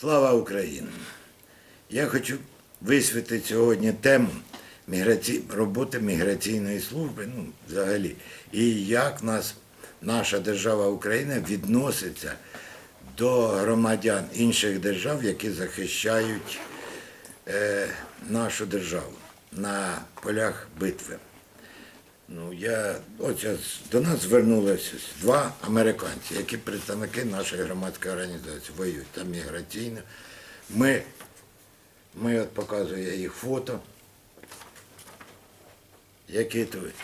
Слава Україні! Я хочу висвітлити сьогодні тему міграці... роботи міграційної служби, ну, взагалі, і як нас, наша держава Україна відноситься до громадян інших держав, які захищають е, нашу державу на полях битви. Ну, я, от до нас звернулися два американці, які представники нашої громадської організації воюють там міграційно. Ми, ми от показую їх фото, які тут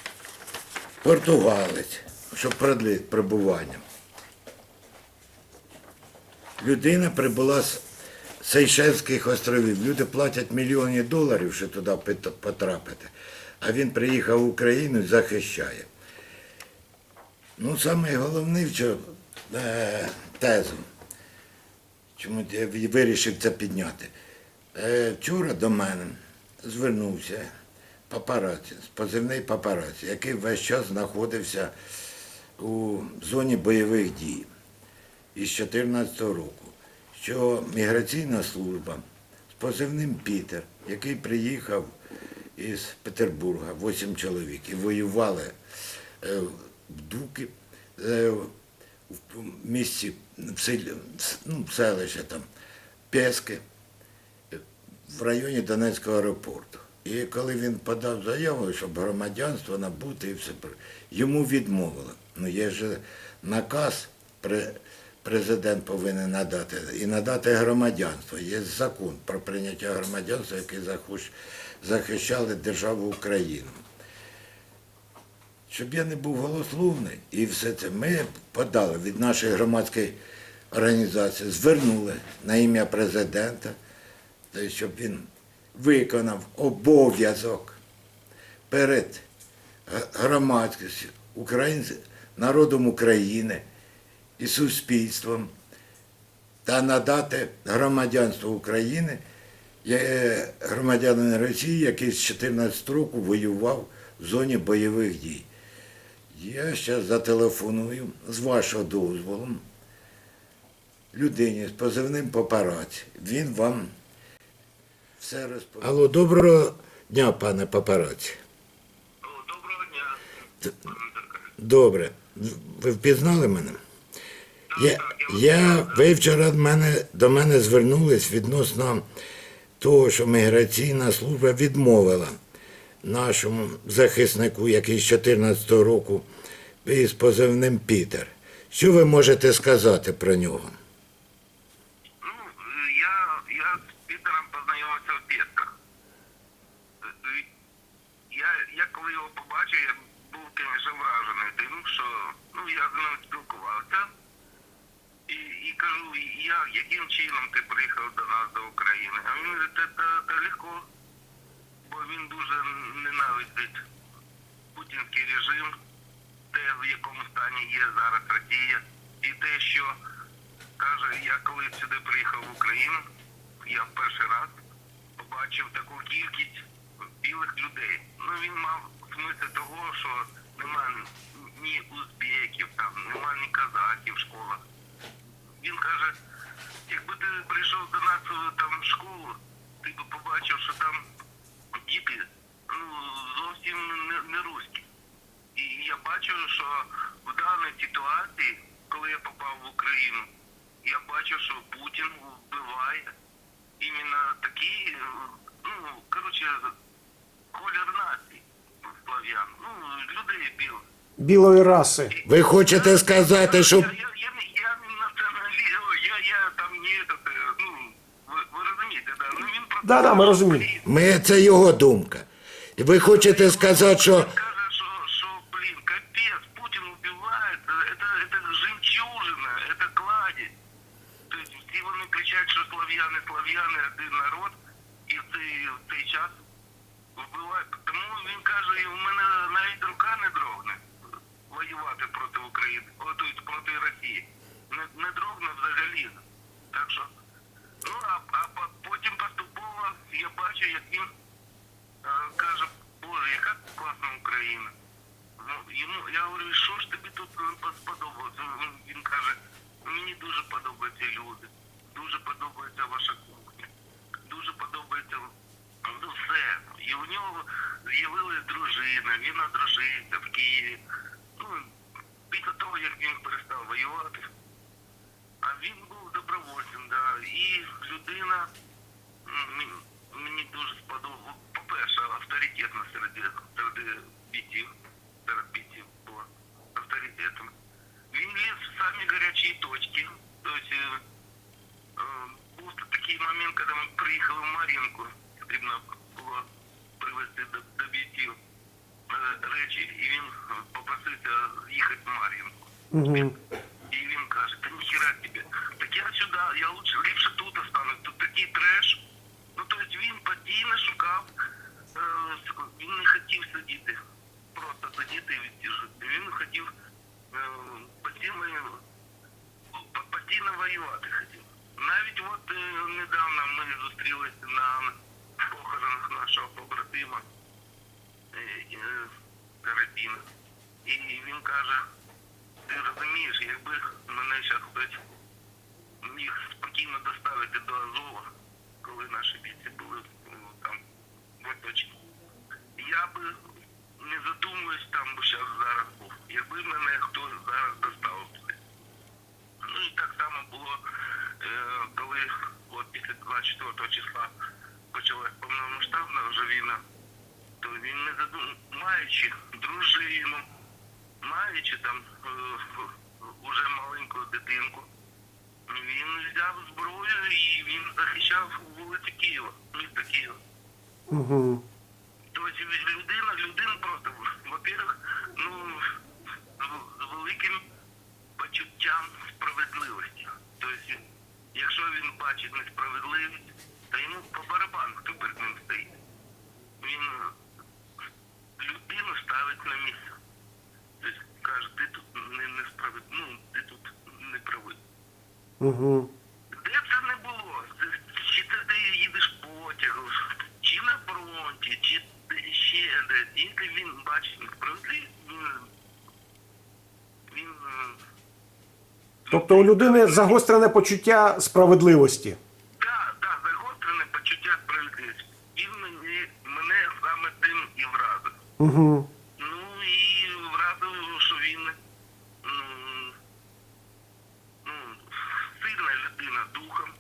португалець, щоб продлити перебування. Людина прибула з Сейшельських островів. Люди платять мільйони доларів, щоб туди потрапити. А він приїхав в Україну і захищає. Ну, саме головне, що е, тезу, чому я вирішив це підняти. Е, вчора до мене звернувся папараці, позивний папараці, який весь час знаходився у зоні бойових дій із 2014 року, що міграційна служба з позивним Пітер, який приїхав із Петербурга, 8 чоловік, і воювали е, в Дуки, е, в місті, в селі, ну, в селищі там, Пески, в районі Донецького аеропорту. І коли він подав заяву, щоб громадянство набути і все, йому відмовили. Ну є ж наказ, президент повинен надати, і надати громадянство. Є закон про прийняття громадянства, який захуш- захищали державу Україну. Щоб я не був голословний і все це, ми подали від нашої громадської організації, звернули на ім'я президента, щоб він виконав обов'язок перед громадськістю, народом України і суспільством та надати громадянство України е, громадянину Росії, який з 14 року воював в зоні бойових дій. Я зараз зателефоную з вашого дозволу людині з позивним папараці. Він вам все розповідає. Алло, доброго дня, пане папараці. Доброго дня. Добре. Ви впізнали мене? Я, я, ви вчора до мене, до мене звернулись відносно того, що міграційна служба відмовила нашому захиснику, який з 14 року із позивним Пітер. Що ви можете сказати про нього? Ну, я, з Пітером познайомився в Пєсках. Я, коли його побачив, я був, звісно, вражений тим, що ну, я з ним спілкувався. І, і кажу, я, яким чином ти приїхав до нас, до України? А він говорить, це, це легко, бо він дуже ненавидить путінський режим, те, в якому стані є зараз Росія, і те, що каже, я коли сюди приїхав в Україну, я в перший раз побачив таку кількість білих людей. Ну він мав смисл того, що нема ні узбеків, там, нема ні казахів в школах. Він каже, якби ти прийшов до нас е, там в школу, ти б побачив, що там діти ну, зовсім не, не руські. І я бачу, що в даній ситуації, коли я попав в Україну, я бачу, що Путін вбиває іменно такі, е, ну, коротше, колір нації слав'ян, ну, людей білих. білої раси. Ви хочете сказати, що Я, я, я, я там не этот, е, ну, ви, ви розумієте, да? Ну, він просто... Да, да, ми розуміємо. ми, це його думка. І ви хочете сказати, що Він каже, що, що, блін, капець, Путін убиває, это, это жемчужина, это кладезь. Тобто всі вони кричать, що слав'яни, слав'яни, один народ, і в цей, в цей час вбивають. Тому він каже, і в мене навіть рука не дрогне воювати проти України, о, тобто проти Росії. Не, не дрогне взагалі. Так що, ну, а, а потім поступово я бачу, як він е, каже, Боже, яка класна Україна. Ну, йому, я говорю, що ж тобі тут е, сподобалося? Він- каже, мені дуже подобаються люди. дуже подобається ваша кухня, дуже подобається ну, все. І у нього з'явилась дружина, він одружився в Києві. Ну, після того, як він перестав воювати. А він був добровольцем, да. І людина м, мені- мені дуже сподобалося. По-перше, авторитетна серед, серед бійців, серед бійців була авторитетом. Він ліз в самі гарячі точки. Тобто, е, е, був такий момент, коли ми приїхали в Мар'їнку, потрібно було привезти до, до бійців е, речі, і він попросився з'їхати в Мар'їнку. Угу. І Я сюди, я лучше ліпше тут останусь. Тут такий треш. Ну тобто він постійно шукав, е, він не хотів сидіти. Просто сидіти і відтяжити. Він хотів е, постійно, постійно воювати хотів. Навіть от е, недавно ми зустрілися на похоронах нашого побратима Карабіна. І він каже, ти розумієш, якби мене зараз хтось міг спокійно доставити до Азова, коли наші бійці були ну, там в оточенні, я би не задумуюсь там, бо зараз зараз був. Якби мене хтось зараз доставив туди. Ну і так само було, е, коли от після 24 числа почалась повномасштабна вже війна, то він не задум... маючи дружину, маючи там е, уже маленьку дитинку, він взяв зброю і він захищав вулиці Києва, міста Києва. Угу. Тобто людина, людина просто, во-первых, ну, з- великим почуттям справедливості. Тобто, якщо він бачить несправедливість, то йому по барабану, хто перед ним стоїть. Він людину ставить на місце. Тобто каже, ти тут не, не справед... ну, ти тут не правий. Угу. Де б це не було? Чи це ти їдеш потягом, чи на фронті, чи ще де. Тільки він бачить несправедливість, він, він е, Тобто у людини загострене почуття справедливості. да, да, загострене почуття справедливості. Він мені, мене саме тим і вразив. Угу. Ну і вразив, що він ну, ну, сильна людина духом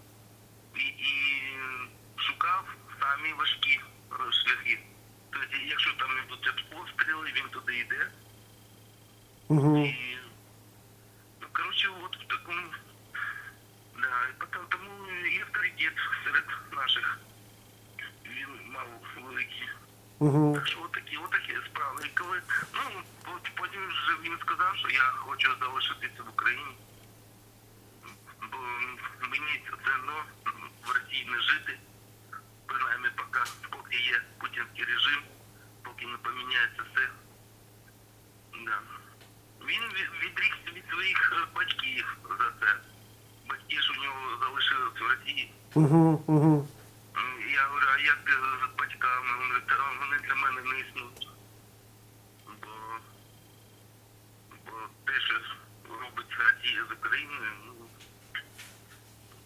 і, і шукав самі важкі е, шляхи. Тобто, якщо там йдуть обстріли, він туди йде. Угу. І, ну, коротше, от в такому, да, тому і авторитет серед наших він мав великий. Угу. Так що отакі, отакі справи. І коли, ну, от потім вже він сказав, що я хочу залишитися в Україні. Бо мені це одно в Росії не жити. Принаймні поки, поки є путінський режим, поки не поміняється все. Да. Він від- відрікся від своїх е, батьків за це. Батьки ж у нього залишились в Росії. Угу. Угу. Я говорю, а як з батьками? Вони, для мене не існують. Бо, бо те, що робить Росія з Україною, ну,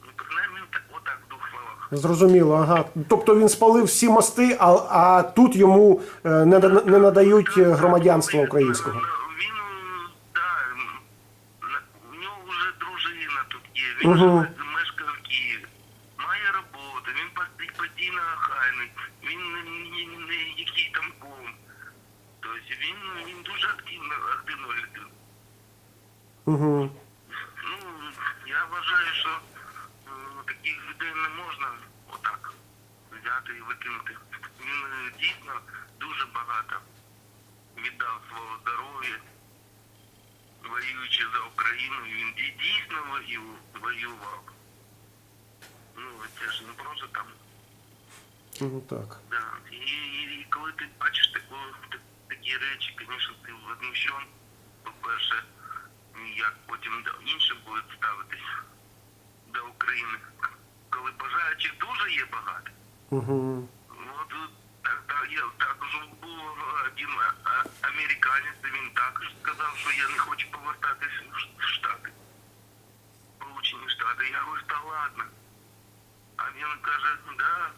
ну принаймні так, отак двох словах. Зрозуміло, ага. Тобто він спалив всі мости, а, а тут йому е, не, не надають громадянства українського. Він, да, у нього вже дружина тут є, він вже мешкає в Києві, має роботу, він постійно охайний, він не, не, не який там ком. Тобто він, він дуже активно, активно людина. Угу. Ну, я вважаю, що е, таких людей не можна отак взяти і викинути. Він е, дійсно дуже багато віддав свого здоров'я, воюючи за Україну, він дійсно вою- воював. Ну, це ж не просто там. Ну, так. Да. І, і, і коли ти бачиш таку, та- такі речі, звісно, ти возмущен, по-перше, як потім до інших будуть ставитись до України. Коли бажаючих дуже є багато. Угу. От я також був один американець, він також сказав, що я не хочу повертатись в Штати. Сполучені Штати. Я говорю, та ладно. А він каже, да,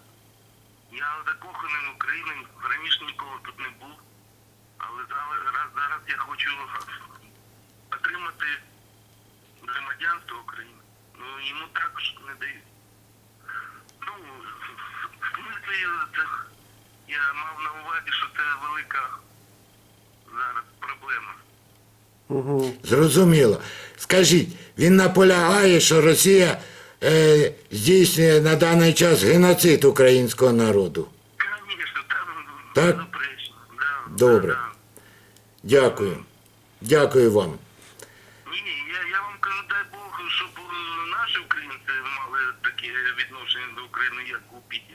я закоханий в Україну, раніше ніколи тут не був. Але зараз, зараз я хочу отримати громадянство України. Ну, йому також не дають. Ну, в смислі, це, я мав на увазі, що це велика зараз проблема. Угу. Зрозуміло. Скажіть, він наполягає, що Росія е, здійснює на даний час геноцид українського народу. Звісно, там Так? Да, Добре. Да. Дякую. Дякую вам. Відношення до України, як у Піті.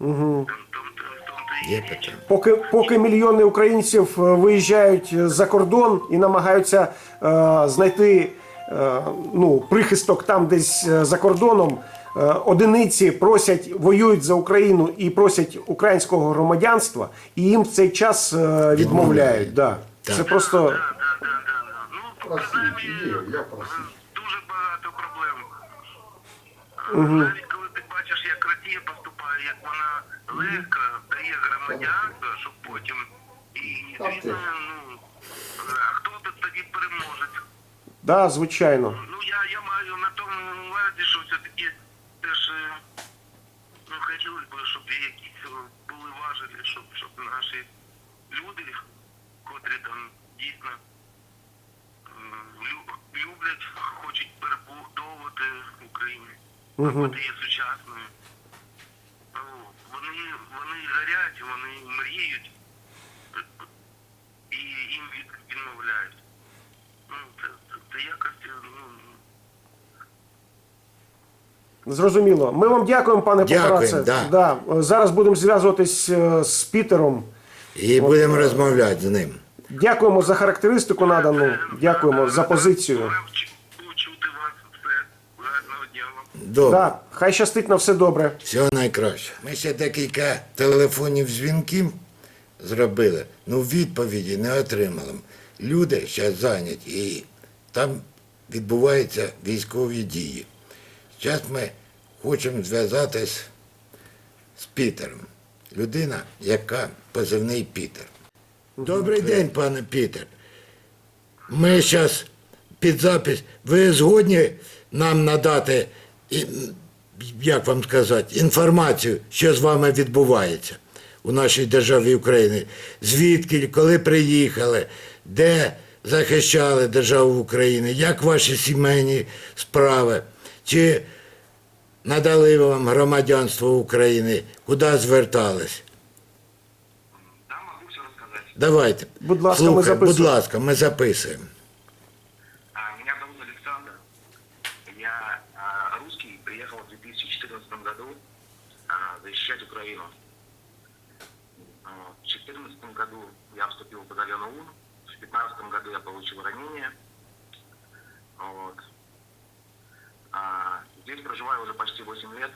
Угу. Там, там, там, там, то Є і- Поки, поки мільйони українців е, виїжджають за кордон і намагаються е, знайти е, ну, прихисток там десь е, за кордоном, е, одиниці просять, воюють за Україну і просять українського громадянства, і їм в цей час е, відмовляють. Да. Так. Це просто Да, да, да, да, да. Ну, є, я просив. дуже багато проблем. Навіть коли ти бачиш, як Росія поступає, як вона легко дає громадянство, щоб потім і звісно, ну, а хто тут тоді переможець? да, звичайно. Ну я, я маю на тому увазі, що все-таки теж е, ну хотілося б, щоб якісь е, були важелі, щоб, щоб наші люди, котрі там дійсно люблять, хочуть перебудовувати Україну, робити її сучасною. Ну, вони, вони горять, вони мріють е, і їм відмовляють. Ну, це, це, це якось, ну, Зрозуміло. Ми вам дякуємо, пане Дякуємо, да. Да. Зараз будемо зв'язуватись е, з Пітером. І будемо розмовляти з ним. Дякуємо за характеристику надану. Дякуємо за позицію. Гарного дня вам. Добре. Да, хай щастить на все добре. Всього найкраще. Ми ще декілька телефонів дзвінків зробили, ну відповіді не отримали. Люди зараз зайняті і там відбуваються військові дії. Зараз ми хочемо зв'язатись з Пітером. Людина, яка позивний Пітер. Добрий день, пане Пітер. Ми зараз під запис. Ви згодні нам надати, як вам сказати, інформацію, що з вами відбувається у нашій державі України? Звідки, коли приїхали, де захищали державу України, як ваші сімейні справи? Чи надали вам громадянство України? Куди звертались? Давайте. Будь ласка, ми Слухай, будь ласка, ми записуємо. 2015 году я получил ранение. Вот. А, здесь проживаю уже почти 8 лет.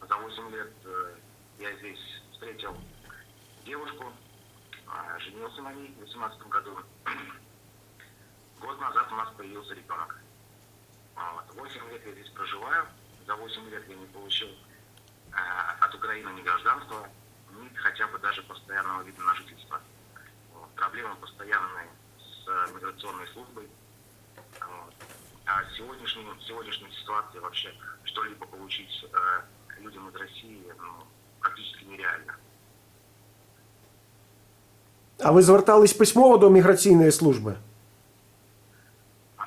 За 8 лет э, я здесь встретил девушку, а, женился на ней в 2018 году. Год назад у нас появился ребенок. Вот. 8 лет я здесь проживаю. За 8 лет я не получил э, от Украины ни гражданства, ни хотя бы даже постоянного вида на жительство. Вот. Проблемы постоянные с э, миграционной службой. Вот. А сегодняшней, сегодняшней ситуации вообще что-либо получить э, людям из России ну, практически нереально. А ви звертались письмово до міграційної служби? А,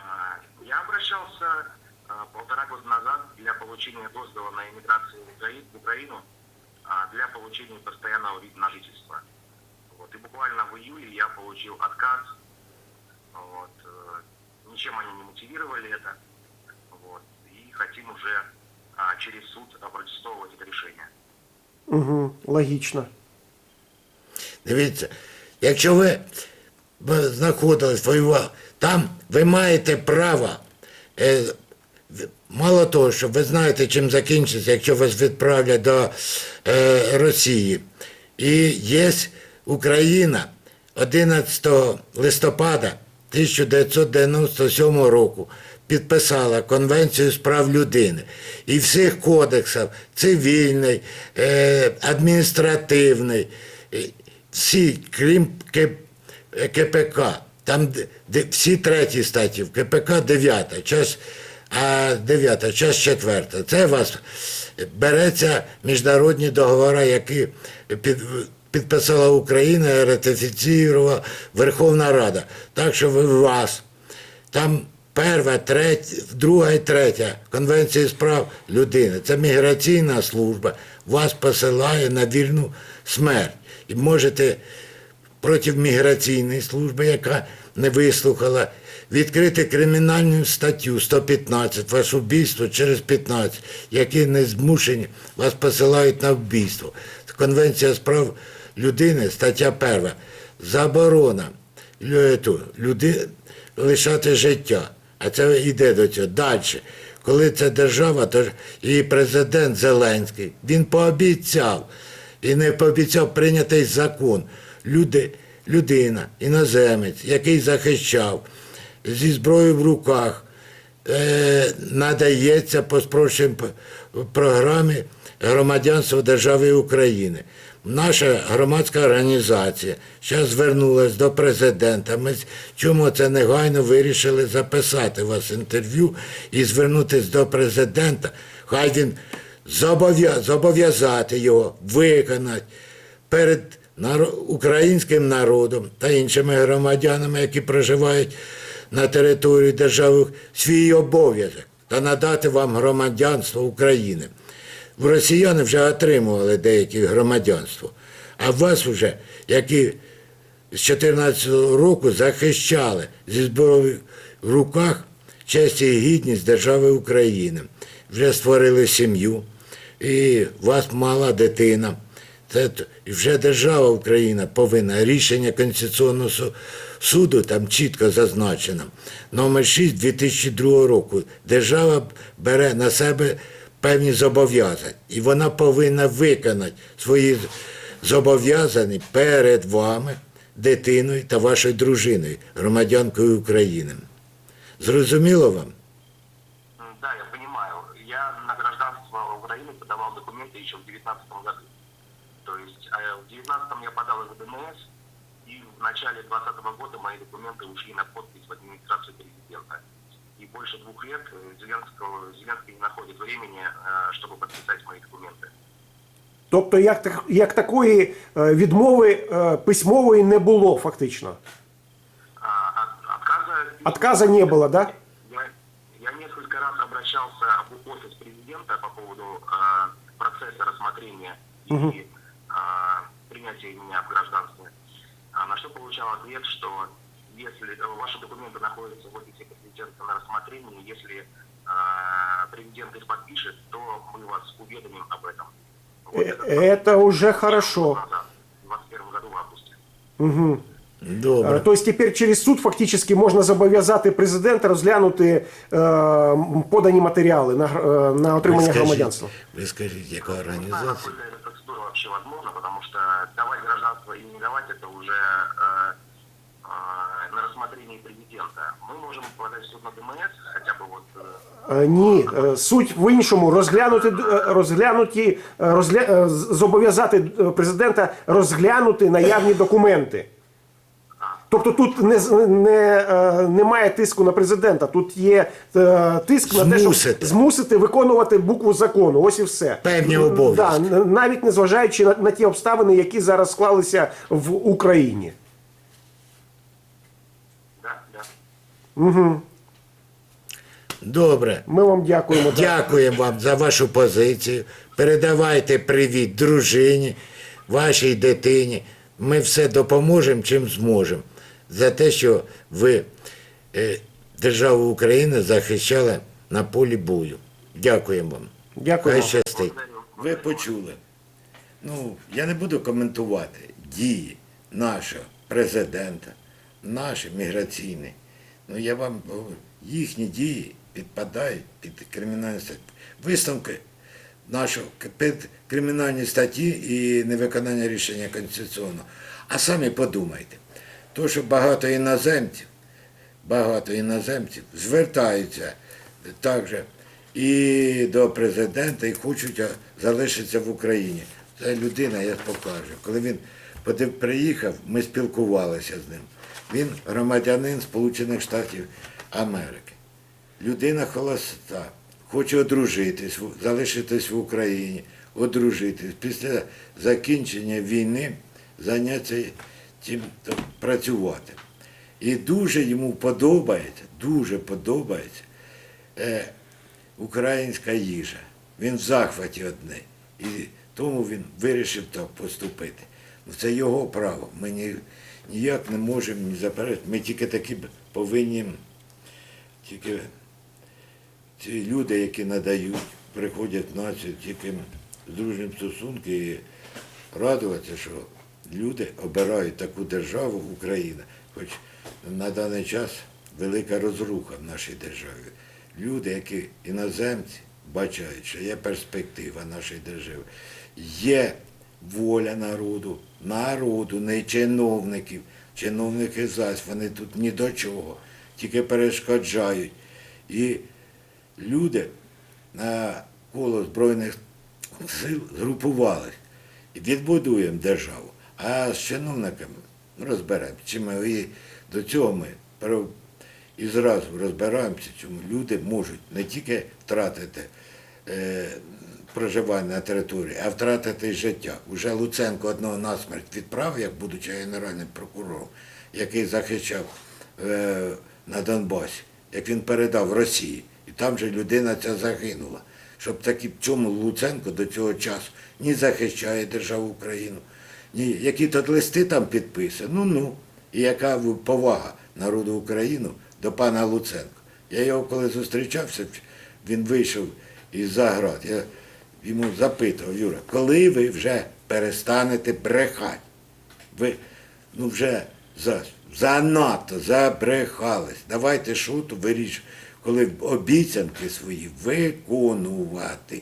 Я обращался а, полтора года назад для получения дозвола на иммиграцию в Украи- в Украину а, для получения постоянного вида на жительство. Вот. И буквально в июле я получил отказ. Вот. э, Ничем они не мотивировали это. Вот. И хотим уже а, через суд опротестовывать это решение. Угу, логічно. Дивіться, якщо ви б знаходились, воювали, там ви маєте право. Е, в- мало того, що ви знаєте, чим закінчиться, якщо вас відправлять до е, Росії. І є Україна 11 листопада 1997 року підписала Конвенцію з прав людини. І всіх кодексів цивільний, е, адміністративний, е, всі, крім е, КПК, там де- де- всі треті статті, в КПК 9, час, а 9, час 4. Це у вас береться міжнародні договори, які під, підписала Україна і ратифіцірувала Верховна Рада. Так що ви вас там перша, третя, друга і третя Конвенції з прав людини. Це міграційна служба вас посилає на вільну смерть. І можете проти міграційної служби, яка не вислухала, відкрити кримінальну статтю 115, ваше вбійство через 15, які не змушені, вас посилають на вбійство. Конвенція з прав людини, стаття 1. Заборона лю- люди лишати життя. А це йде до цього. Далі. Коли це держава, то і президент Зеленський, він пообіцяв і не пообіцяв прийнятий закон. Люди, людина, іноземець, який захищав зі зброєю в руках, е, надається по спрощеній програмі громадянства держави України. Наша громадська організація зараз звернулася до президента. Ми чому це негайно вирішили записати у вас інтерв'ю і звернутися до президента. Хай він зобов'я- зобов'язати його виконати перед українським народом та іншими громадянами, які проживають на території держави, свій обов'язок та надати вам громадянство України. В росіяни вже отримували деякі громадянство, а вас вже, які з 14 року захищали зі зброєю в руках честь і гідність держави України. Вже створили сім'ю, і у вас мала дитина. Це вже держава Україна повинна рішення Конституційного суду там чітко зазначено. Номер 6 2002 року. Держава бере на себе певні зобов'язання, і вона повинна виконати свої зобов'язання перед вами, дитиною та вашою дружиною, громадянкою України. Зрозуміло вам? М, Да, я понимаю. Я на гражданство Украины подавал документы еще в 2019 году. То есть э, в 2019 я подал их в ДМС, и в начале 2020 года мои документы ушли на подпись в администрацию президента. И больше двух лет э, Зеленского, Зеленский не находит времени, э, чтобы подписать мои документы. Тобто, як, так- як такої е, відмови е, письмової не було фактично. А, от- отказа... Отказа не было, да? Я, я несколько раз обращался в офис президента по поводу э, процесса рассмотрения и э, принятия меня в гражданство. А, на что получал ответ, что если э, ваши документы находятся в офисе президента на рассмотрении, если э, президент их подпишет, то мы вас уведомим об этом. Вот Э, этот Это уже хорошо. назад, в 2021 году в августе. Угу. Добре. Тобто тепер через суд фактично можна зобов'язати президента розглянути е, подані матеріали на, гр- е, на отримання Ви скажіть- громадянства. Ви скажіть, яка Не знаю, організація? насколько эта процедура вообще возможна, потому что давать гражданство или не давать, это уже э, Мы можем подать в суд на ДМС, хотя бы вот... э, Е, Ні, е, суть в іншому розглянути е, розглянуті е, розгля... е, з- зобов'язати е, президента розглянути наявні документи. Тобто тут не, з- не, е, немає тиску на президента, тут є е, тиск на те, щоб Змусити. змусити виконувати букву закону. Ось і все. Певні Да, обов'язки. н- навіть незважаючи на, на ті обставини, які зараз склалися в Україні. Добре. Ми вам дякуємо. Дякуємо вам за вашу позицію. Передавайте привіт дружині, вашій дитині. Ми все допоможемо, чим зможемо. За те, що ви е, державу України захищали на полі бою. Дякуємо вам. Дякуємо. Хай щастить. Ви почули. Ну, я не буду коментувати дії нашого президента, наші міграційні. Ну, я вам говорю, їхні дії підпадають під кримінальні статті. Висновки нашого під кримінальні статті і невиконання рішення Конституційного. А самі подумайте, то, що багато іноземців багато іноземців звертаються також і до президента, і хочуть залишитися в Україні. Це людина, я покажу. Коли він приїхав, ми спілкувалися з ним. Він громадянин Сполучених Штатів Америки. Людина холоста, хоче одружитись, залишитись в Україні, одружитись. Після закінчення війни зайнятися тим працювати. І дуже йому подобається, дуже подобається е, українська їжа. Він в захваті одне. І тому він вирішив так поступити. Ну, Це його право. Ми ні, ніяк не можемо ні заперечити. Ми тільки такі повинні, тільки ці люди, які надають, приходять в націю тільки з дружнім стосунки і радуватися, що люди обирають таку державу Україна, хоч на даний час велика розруха в нашій державі. Люди, які іноземці, бачать, що є перспектива нашої держави, є воля народу, народу, не чиновників. Чиновники зась, вони тут ні до чого, тільки перешкоджають. І люди на коло Збройних сил згрупувались і відбудуємо державу. А з чиновниками ну, розберемося. Чи ми і до цього ми і зразу розбираємося, чому люди можуть не тільки втратити е, проживання на території, а втратити життя. Уже Луценко одного насмерть відправив, як будучи генеральним прокурором, який захищав е, на Донбасі, як він передав Росії. І там же людина ця загинула. Щоб такі чому Луценко до цього часу ні захищає державу Україну, ні, які тут листи там підписані. Ну ну. І яка повага народу України до пана Луценка. Я його коли зустрічався, він вийшов із заград. Я йому запитував, Юра, коли ви вже перестанете брехати? Ви ну вже за, занадто забрехались. Давайте то виріш, коли обіцянки свої виконувати.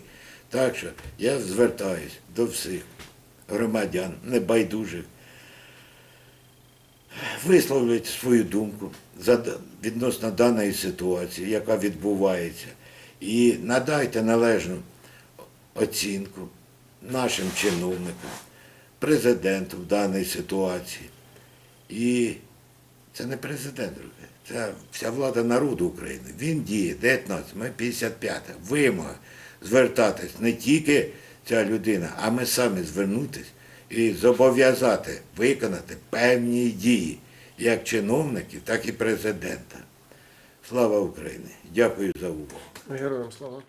Так що я звертаюсь до всіх громадян, небайдужих, висловлюють свою думку відносно даної ситуації, яка відбувається, і надайте належну оцінку нашим чиновникам, президенту в даній ситуації. І це не президент, друзі, це вся влада народу України. Він діє 19, ми 55. Вимога звертатись не тільки ця людина, а ми самі звернутись і зобов'язати виконати певні дії, як чиновників, так і президента. Слава Україні! Дякую за увагу. Героям слава.